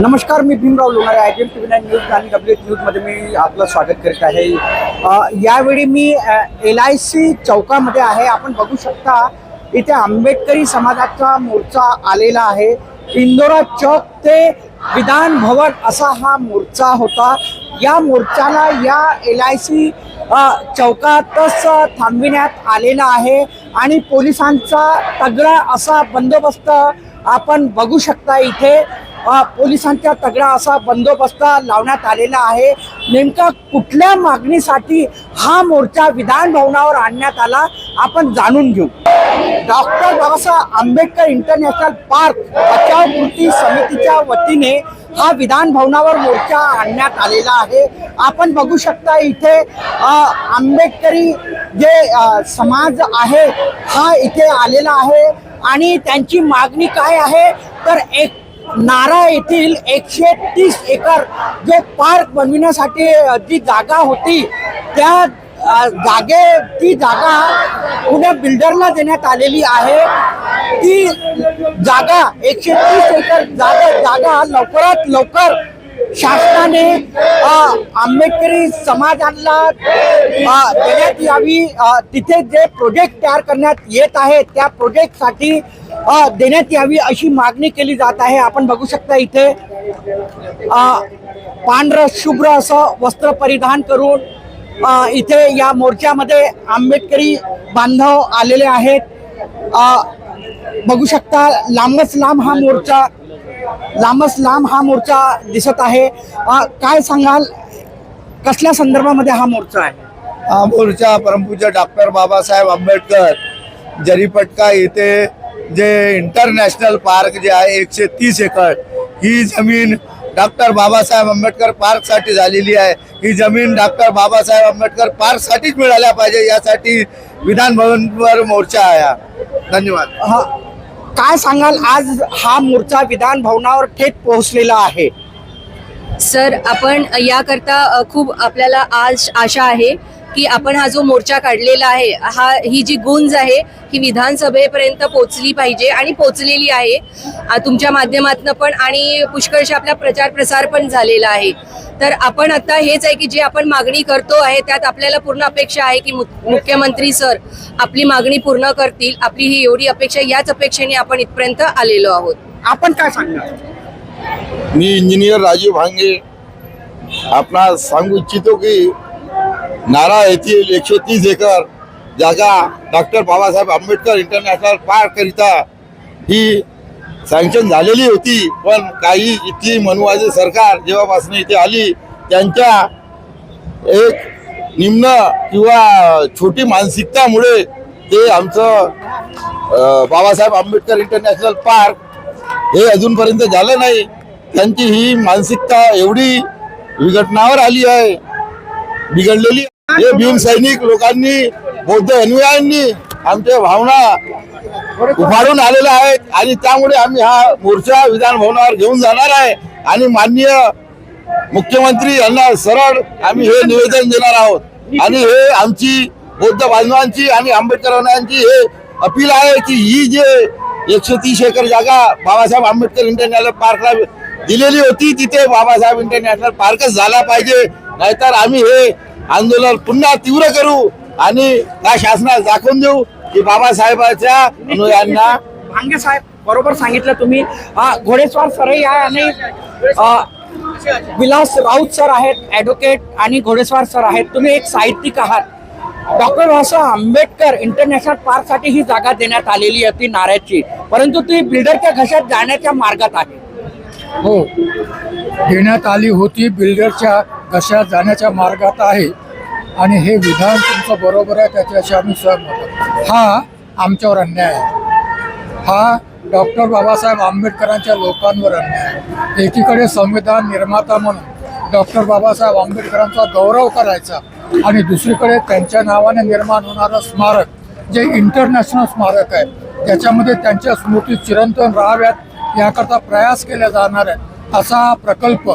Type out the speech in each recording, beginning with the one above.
नमस्कार मी Bhimrao Lonare I T M T V nine news आणि W H न्यूजमध्ये मी आपलं स्वागत करीत आहे. यावेळी मी एल आय सी चौकामध्ये आहे. आपण बघू शकता इथे आंबेडकरी समाजाचा मोर्चा आलेला आहे. इंदोरा चौक ते विधान भवन असा हा मोर्चा होता. या मोर्चाला या एल आय सी चौकातच थांबविण्यात आलेला आहे आणि पोलिसांचा तगडा असा बंदोबस्त आपण बघू शकता इथे. पोलिसांचा तगडा असा बंदोबस्त लावण्यात आलेला आहे. नेमका कुठल्या मागणीसाठी हा मोर्चा विधान भवनावर आणण्यात आला आपण जाणून घेऊ. Doctor Babasaheb Ambedkar international park बचाव कृती समितीच्या वतीने हा विधान भवनावर मोर्चा आणण्यात आलेला आहे. आपण बघू शकता इथे आंबेडकरी जे समाज आहे हा इथे आलेला आहे. आणि त्यांची मागणी काय आहे? तर एक नारा येथील एकशे तीस एकर जो पार्क बनविण्यासाठी जी जागा होती त्या जागे ती जागा पुण्या बिल्डरला देण्यात आलेली आहे. ती जागा एकशे तीस एकर जागा जागा लवकरात लवकर शासनाने आंबेडकरी समाजाला देण्यात यावी. तिथे जे प्रोजेक्ट तयार करण्यात येत आहे त्या प्रोजेक्टसाठी देण्यात यावी अशी मागणी केली जात आहे. आपण बघू शकता इथे पांढरं शुभ्र असं वस्त्र परिधान करून इथे या मोर्चामध्ये आंबेडकरी बांधव आलेले आहेत. बघू शकता लांबच लांब हा मोर्चा लांबच लांब हा मोर्चा दिसत आहे. काय सांगाल? कसल्या संदर्भामध्ये हा मोर्चा आहे? हा मोर्चा परमपूज्य डॉक्टर बाबासाहेब आंबेडकर जरीपटका येथे जे इंटरनॅशनल पार्क जे आहे एकशे तीस एकर ही जमीन डॉक्टर बाबासाहेब आंबेडकर पार्कसाठी झालेली आहे. ही जमीन डॉक्टर बाबासाहेब आंबेडकर पार्कसाठीच मिळाल्या पाहिजे यासाठी विधान भवनवर मोर्चा आहे. धन्यवाद. हा काय सांगाल? आज हा मोर्चा विधान भवनावर थेट पोहोचलेला आहे. सर आपण याकरता खूप आपल्याला आज आशा आहे. की आपण हा जो मोर्चा काढलेला आहे हा ही जी गुंज आहे ही विधानसभेपर्यंत पोचली पाहिजे आणि पोचलेली आहे. तुमच्या माध्यमातून पण आणि पुष्कळशा आपला प्रचार प्रसार पण झालेला आहे. तर आपण आता हेच आहे की जे आपण मागणी करतो आहे त्यात आपल्याला पूर्ण अपेक्षा आहे की मुख्यमंत्री सर आपली मागणी पूर्ण करतील आपली ही एवढी अपेक्षा याच अपेक्षेने आपण इथपर्यंत आलेलो आहोत. आपण काय सांगणार? मी इंजिनियर राजीव भांगे आपणास सांगू इच्छितो की नारा येथील एकशे तीस एकर जागा डॉक्टर बाबासाहेब आंबेडकर इंटरनॅशनल पार्ककरिता ही सँक्शन झालेली होती पण काही इथली मनुवादी सरकार जेव्हापासून इथे आली त्यांच्या एक निम्न किंवा छोटी मानसिकतामुळे ते आमचं बाबासाहेब आंबेडकर इंटरनॅशनल पार्क हे अजूनपर्यंत झालं नाही. त्यांची ही मानसिकता एवढी विघटनावर आली आहे बिघडलेली हे भीम सैनिक लोकांनी बौद्ध अनुयायांनी आमच्या भावना उभारून आलेल्या आहेत आणि त्यामुळे आम्ही हा मोर्चा विधान भवनावर घेऊन जाणार आहे. आणि माननीय मुख्यमंत्री यांना सरळ आम्ही हे निवेदन देणार आहोत. आणि हे आमची बौद्ध बांधवांची आणि आंबेडकर हे अपील आहे की ही जे एकशे तीस एकर जागा बाबासाहेब आंबेडकर इंटरनॅशनल पार्कला दिलेली होती तिथे बाबासाहेब इंटरनॅशनल पार्कच झाला पाहिजे. नाहीतर आम्ही हे आंदोलन पुन्हा तीव्र करू आणि त्या शासनाला दाखवून देऊ की बाबासाहेबाच्या अनुयायांना भांगे साहेब बरोबर सांगितलं तुम्ही. घोडेस्वार सरही आहे आणि विलास राऊत सर आहेत ॲडव्होकेट आणि घोडेस्वार सर आहेत. तुम्ही एक साहित्यिक आहात. डॉक्टर बाबासाहेब आंबेडकर इंटरनॅशनल पार्कसाठी ही जागा देण्यात आलेली होती नाऱ्याची. परंतु ती बिल्डरच्या घशात जाण्याच्या मार्गात आहे. हो. देण्यात आली होती बिल्डरच्या घशात जाण्याच्या मार्गात आहे. आणि हे विधान तुमचं बरोबर आहे त्याच्याशी आम्ही सहमत हा आमच्यावर अन्याय आहे. हा डॉक्टर बाबासाहेब आंबेडकरांच्या लोकांवर अन्याय आहे. एकीकडे संविधान निर्माता म्हणून डॉक्टर बाबासाहेब आंबेडकरांचा गौरव करायचा आणि दुसरीकडे त्यांच्या नावाने निर्माण होणारं स्मारक जे इंटरनॅशनल स्मारक आहे त्याच्यामध्ये त्यांच्या स्मृती चिरंतन राहाव्यात याकरता प्रयास केला जाणार आहे असा हा प्रकल्प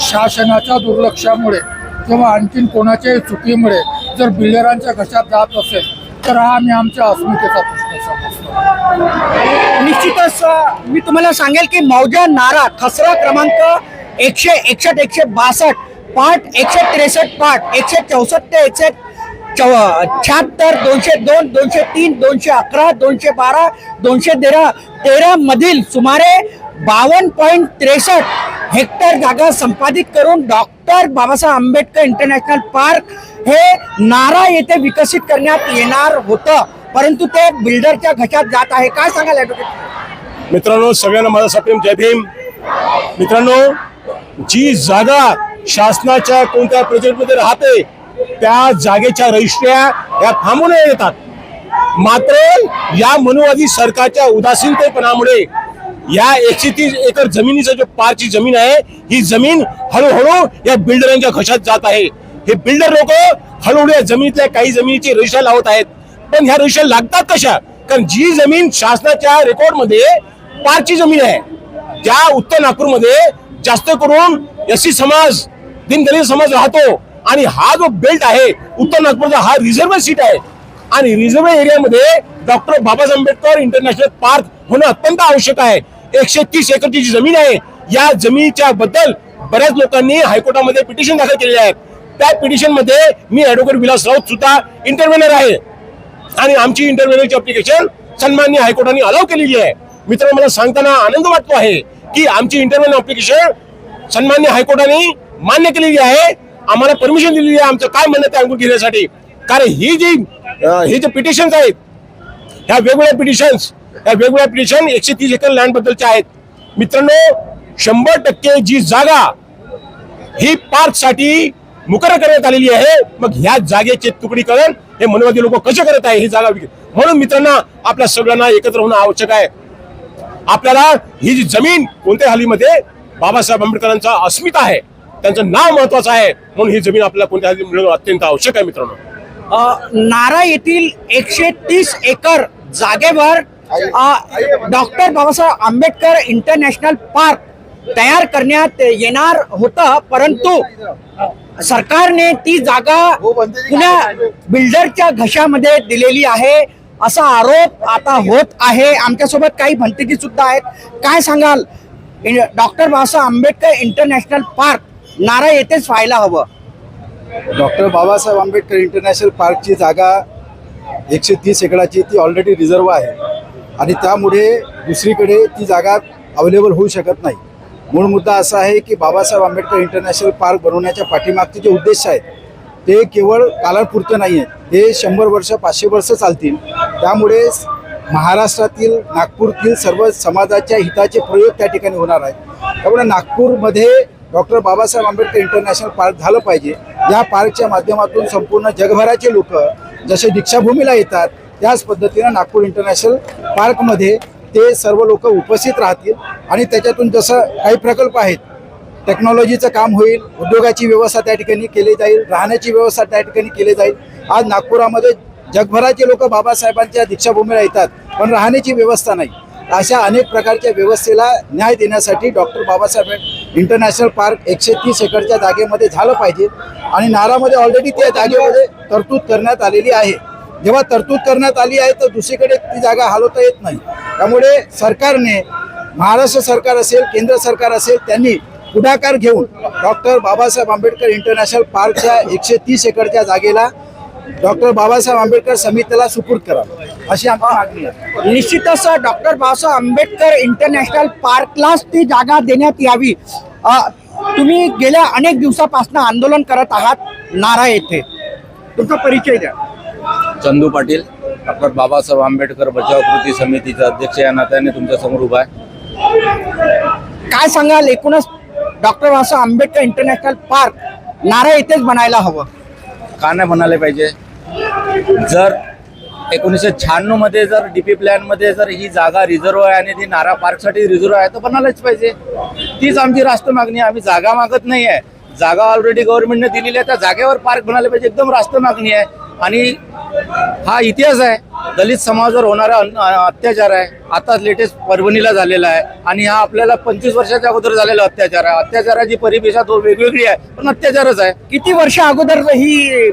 शासनाच्या दुर्लक्षामुळे किंवा आणखीन कोणाच्याही चुकीमुळे जर बिल्डरांच्या घशात जात असेल तर हा आम्ही आमच्या अस्मितेचा प्रश्न समजतो. निश्चितच मी तुम्हाला सांगेल की मौजा नारा खसरा क्रमांक एकशे एकसष्ट एकशे बासष्ट पाठ एकशे त्रेसष्ट पाठ एकशे चौसष्ट ते एकशे चौ शहात्तर दोनशे दोन दोनशे तीन दोनशे अकरा दोनशे बारा दोनशे तेरा तेरा मधील सुमारे बावन्न पॉईंट त्रेसष्ट हेक्टर जागा संपादित करून doctor Babasaheb Ambedkar international park हे नारा येथे विकसित करण्यात येणार होतं. परंतु ते बिल्डरच्या घशात जात आहे. काय सांगाल ॲडव्होकेट मित्रांनो सगळ्यांना माझा सप्रेम. जय भीम. मित्रांनो जी जागा शासनाच्या कोणत्या प्रोजेक्टमध्ये राहते त्या जागेच्या रजिस्ट्र्या या थांबून येतात. मात्र या मनुवादी सरकारच्या उदासीनतेपणामुळे या एकशे तीस एकर जमिनीचा जो पारची जमीन आहे ही जमीन हळूहळू या बिल्डरांच्या घशात जात आहे. हे बिल्डर लोक हळूहळू या जमिनीतल्या काही जमिनीची रजिस्टर लावत आहेत. पण ह्या रजिस्टर लागतात कशा? कारण जी जमीन शासनाच्या रेकॉर्डमध्ये पारची जमीन आहे. त्या उत्तर नागपूरमध्ये जास्त करून एस समाज दिनदलित समाज राहतो. आणि हा जो बेल्ट आहे उत्तर नागपूरचा हा रिझर्व सीट आहे. आणि रिझर्व एरियामध्ये doctor Babasaheb Ambedkar international park होणं अत्यंत आवश्यक आहे. एकशे तीस एकरची जी जमीन आहे या जमिनीच्या बद्दल बऱ्याच लोकांनी हायकोर्टामध्ये पिटिशन दाखल केलेले आहे. त्या पिटिशनमध्ये मी ऍडव्होकेट विलास राऊत सुद्धा इंटरव्हेनर आहे. आणि आमची इंटरव्हेनरची अप्लिकेशन सन्मान्य हायकोर्टाने अलाव केलेली आहे. मित्रांनो मला सांगताना आनंद वाटतो आहे की आमची इंटरव्ह्यू अप्लिकेशन सन्मान्य हायकोर्टाने मान्य केलेली आहे. आम्हाला परमिशन दिलेली आहे आमचं काय म्हणणं ते ऐकून घेण्यासाठी. कारण ही जी हे जे पिटिशन्स आहेत ह्या वेगवेगळ्या पिटिशन्स ह्या वेगवेगळ्या पिटिशन एकशे तीस एकर लँड बद्दलच्या आहेत. मित्रांनो शंभर टक्के जी जागा ही पार्कसाठी मुकर करण्यात आलेली आहे. मग ह्या जागेचे तुकडीकरण हे मनवादी लोक कसे करत आहे ही जागा म्हणून मित्रांना आपल्या सगळ्यांना एकत्र होणं आवश्यक आहे. आपल्याला ही जी जमीन कोणत्या हालीमध्ये बाबासाहेब आंबेडकरांचा अस्मिता आहे त्यांचं नाव महत्वाचं आहे म्हणून ही जमीन आपल्याला कोणत्या हाली मिळणं अत्यंत आवश्यक आहे मित्रांनो. नारा येथील एकशे तीस एकर जागेवर doctor Babasaheb Ambedkar international park तयार करण्यात येणार होतं परंतु सरकारने ती जागा पुन्हा बिल्डरच्या घशामध्ये दिलेली आहे असा आरोप आता होत आहे. आमच्यासोबत काही भंतिकी सुद्धा आहेत. काय सांगाल? Doctor Babasaheb Ambedkar international park Nara येथेच व्हायला हवं. डॉक्टर बाबासाहेब आंबेडकर इंटरनॅशनल पार्कची जागा एकशे तीस एकराची ती ऑलरेडी रिझर्व आहे. आणि त्यामुळे दुसरीकडे ती जागा अवेलेबल होऊ शकत नाही. मूळ मुद्दा असा आहे की बाबासाहेब आंबेडकर इंटरनॅशनल पार्क बनवण्याच्या पाठीमागचे जे उद्देश आहेत ते केवळ कालापुरतं नाही आहेत. हे शंभर वर्ष पाचशे वर्ष चालतील. त्यामुळे महाराष्ट्रातील नागपूरतील सर्व समाजाच्या हिताचे प्रयोग त्या ठिकाणी होणार आहेत. त्यामुळे नागपूरमध्ये doctor Babasaheb Ambedkar international park झालं पाहिजे. या पार्कच्या माध्यमातून संपूर्ण जगभराचे लोक जसे दीक्षाभूमीला येतात त्याच पद्धतीनं नागपूर इंटरनॅशनल पार्कमध्ये ते सर्व लोक उपस्थित राहतील आणि त्याच्यातून जसं काही प्रकल्प आहेत टेक्नॉलॉजीचं काम होईल उद्योगाची व्यवस्था त्या ठिकाणी केली जाईल राहण्याची व्यवस्था त्या ठिकाणी केली जाईल. आज नागपुरामध्ये जगभराचे लोक बाबासाहेबांच्या दीक्षाभूमीला येतात पण राहण्याची व्यवस्था नाही. अशा अनेक प्रकारच्या व्यवस्थेला न्याय देण्यासाठी डॉक्टर बाबासाहेब इंटरनॅशनल पार्क एकशे तीस एकरच्या जागेमध्ये झालं पाहिजे. आणि नारामध्ये ऑलरेडी त्या जागेमध्ये तरतूद करण्यात आलेली आहे. जेव्हा तरतूद करण्यात आली आहे तर दुसरीकडे ती जागा हलवता येत नाही. त्यामुळे सरकारने महाराष्ट्र सरकार असेल केंद्र सरकार असेल त्यांनी पुढाकार घेऊन डॉक्टर बाबासाहेब आंबेडकर इंटरनॅशनल पार्कच्या एकशे तीस एकरच्या जागेला डॉक्टर बाबासाहेब आंबेडकर समितीला सुपूर्द करावं अशी आमची मागणी आहे. निश्चितच डॉक्टर बाबासाहेब आंबेडकर इंटरनॅशनल पार्कलाच ती जागा देण्यात यावी. तुम्ही गेल्या अनेक दिवसापासून आंदोलन करत आहात नारा येथे. तुमचा परिचय द्या. चंदू पाटील डॉक्टर बाबासाहेब आंबेडकर बचाव कृती समितीचा अध्यक्ष या नात्याने तुमच्यासमोर उभा आहे. काय सांगाल एकूणच doctor Babasaheb Ambedkar international park Nara येथेच बनायला हवं. का नाही म्हणाले पाहिजे? जर एकोणीसशे शहाण्णवमध्ये जर डी पी प्लॅनमध्ये जर ही जागा रिझर्व आहे आणि ती नारा पार्कसाठी रिझर्व आहे तर बनायलाच पाहिजे. तीच आमची राष्ट्र मागणी आहे. आम्ही जागा मागत नाही आहे. जागा ऑलरेडी गव्हर्नमेंटने दिलेली आहे. त्या जागेवर पार्क बनायला पाहिजे. एकदम राष्ट्र मागणी आहे. आणि हा इतिहास आहे. दलित समाजावर होणारा अत्याचार आहे. आता लेटेस्ट परभणीला झालेला आहे. आणि हा आपल्याला पंचवीस वर्षाच्या अगोदर झालेला अत्याचार आहे. अत्याचाराची परिभाषा तो वेगवेगळी आहे पण अत्याचारच आहे. किती वर्ष अगोदर ही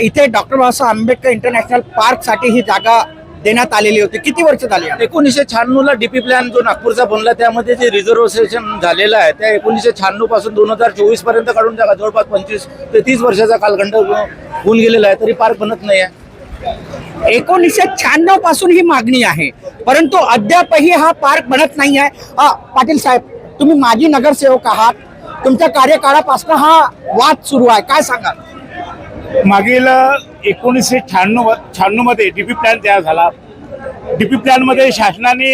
इथे डॉक्टर बाबासाहेब आंबेडकर इंटरनॅशनल पार्कसाठी ही जागा देण्यात आलेली होती. किती वर्ष झाली एकोणीसशे शहाण्णव ला डीपी प्लॅन जो नागपूरचा बनला त्यामध्ये जे रिझर्वेशन झालेलं आहे त्या एकोणीसशे शहाण्णवपासून दोन हजार चोवीसपर्यंत काढून जागा जवळपास पंचवीस ते तीस वर्षाचा कालखंड होऊन गेलेला आहे तरी पार्क बनत नाही आहे. एकोणीसशे शहाण्णवपासून ही मागणी आहे. परंतु अद्यापही हा पार्क बनत नाही आहे. पाटील साहेब तुम्ही माजी नगरसेवक आहात. तुमच्या कार्यकाळापासून हा वाद सुरू आहे. काय सांगाल? मागील एकोणीसशे शहाण्णव शहाण्णवमध्ये डीपी प्लॅन तयार झाला. डीपी प्लॅनमध्ये शासनाने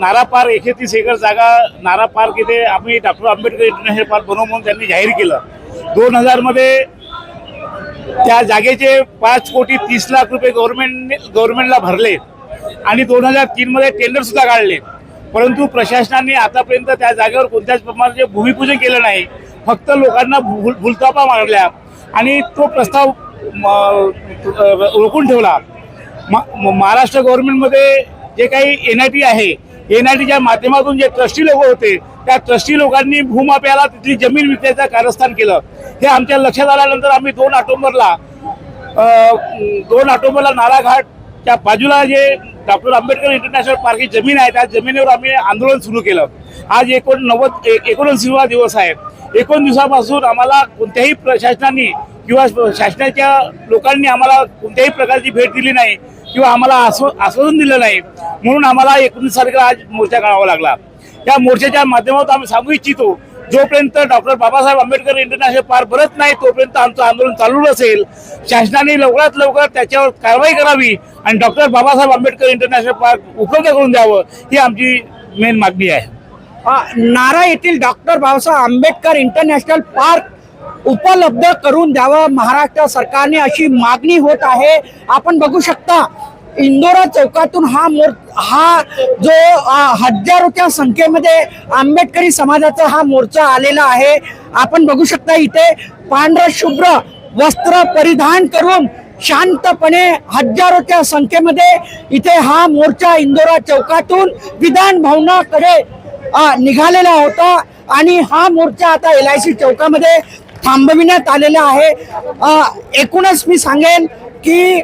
नारा पार्क एकशे तीस एकर जागा नारा पार्क इथे आम्ही डॉक्टर आंबेडकर इंटरनॅशनल पार्क बनवू म्हणून त्यांनी जाहीर केलं. दोन हजारमध्ये त्या जागेचे पाच कोटी तीस लाख रुपये गव्हर्नमेंट गव्हर्नमेंटला भरले. आणि दोन हजार तीनमध्ये टेंडरसुद्धा काढले. परंतु प्रशासनाने आतापर्यंत त्या जागेवर कोणत्याच प्रमाणाचे भूमिपूजन केलं नाही. फक्त लोकांना भूल भूलतापा मारल्या. आणि तो प्रस्ताव म, रोखून ठेवला. म- महाराष्ट्र गव्हर्नमेंटमध्ये जे काही एन आय टी आहे एन आय टीच्या माध्यमातून जे ट्रस्टी लोक होते त्या ट्रस्टी लोकांनी भूमाप्याला तिथली जमीन विकण्याचं कारस्थान केलं. हे आमच्या लक्षात आल्यानंतर आम्ही दोन ऑक्टोबरला दोन ऑक्टोबरला नालाघाटच्या बाजूला जे डॉक्टर आंबेडकर इंटरनॅशनल पार्क ही जमीन आहे त्या जमिनीवर आम्ही आंदोलन सुरू केलं. आज एकोणनव्वद एकोणऐंशीवा दिवस आहे. एकोण दिवसापासून आम्हाला कोणत्याही प्रशासनाने किंवा शासनाच्या लोकांनी आम्हाला कोणत्याही प्रकारची भेट दिली नाही किंवा आम्हाला आश्वासन दिलं नाही. म्हणून आम्हाला एकोणीस तारखेला आज मोर्चा काढावा लागला. या मोर्चाच्या माध्यमातून आम्ही सांगू इच्छितो जोपर्यंत doctor Babasaheb Ambedkar international park भरत नाही तोपर्यंत आमचं आंदोलन चालू असेल शासनाने लवकरात लवकर त्याच्यावर कारवाई करावी आणि doctor Babasaheb Ambedkar international park उपलब्ध करून द्यावं ही आमची मेन मागणी आहे. नारा येथील doctor Babasaheb Ambedkar international park उपलब्ध करून द्यावं महाराष्ट्र सरकारने अशी मागणी होत आहे. आपण बघू शकता इंदोरा चौकातून हा मोर हा जो हजारोच्या संख्येमध्ये आंबेडकरी समाजाचा हा मोर्चा आलेला आहे. आपण बघू शकता इथे पांढर शुभ्र वस्त्र परिधान करून शांतपणे हजारोच्या संख्येमध्ये इथे हा मोर्चा इंदोरा चौकातून विधान भवनाकडे निघालेला होता. आणि हा मोर्चा आता एल आय सी चौकामध्ये थांबविण्यात आलेला आहे. एकूणच मी सांगेन की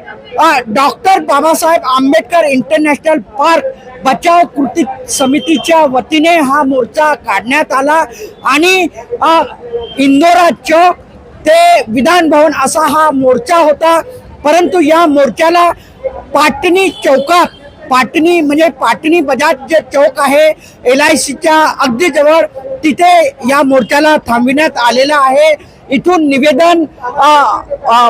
doctor Babasaheb Ambedkar international park बचाव कृती समितीच्या वतीने हा मोर्चा काढण्यात आला. आणि इंदोरा चौक ते विधान भवन असा हा मोर्चा होता. परंतु या मोर्चाला पाटणी चौकात पाटणी म्हणजे पाटणी बजाज जे चौक आहे एल आय सीच्या अगदी जवळ तिथे या मोर्चाला थांबविण्यात आलेला आहे. इथून निवेदन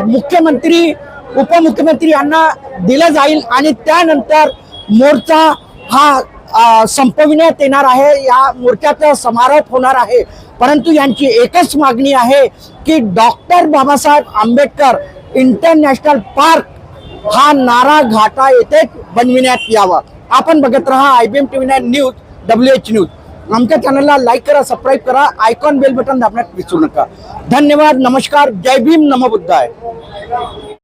मुख्यमंत्री उपमुख्यमंत्री यांना दिलं जाईल आणि त्यानंतर मोर्चा हा संपविण्यात येणार आहे. या मोर्चाचा समारोप होणार आहे. परंतु यांची एकच मागणी आहे की doctor Babasaheb Ambedkar international park हा नारा घाटा येथे बनविण्यात यावा. आपण बघत राहा I B M T V nine news W H news. आमच्या चॅनलला लाईक करा सबस्क्राईब करा आयकॉन बेल बटन दाबण्यात विसरू नका. धन्यवाद नमस्कार जय भीम नमबुद्धाय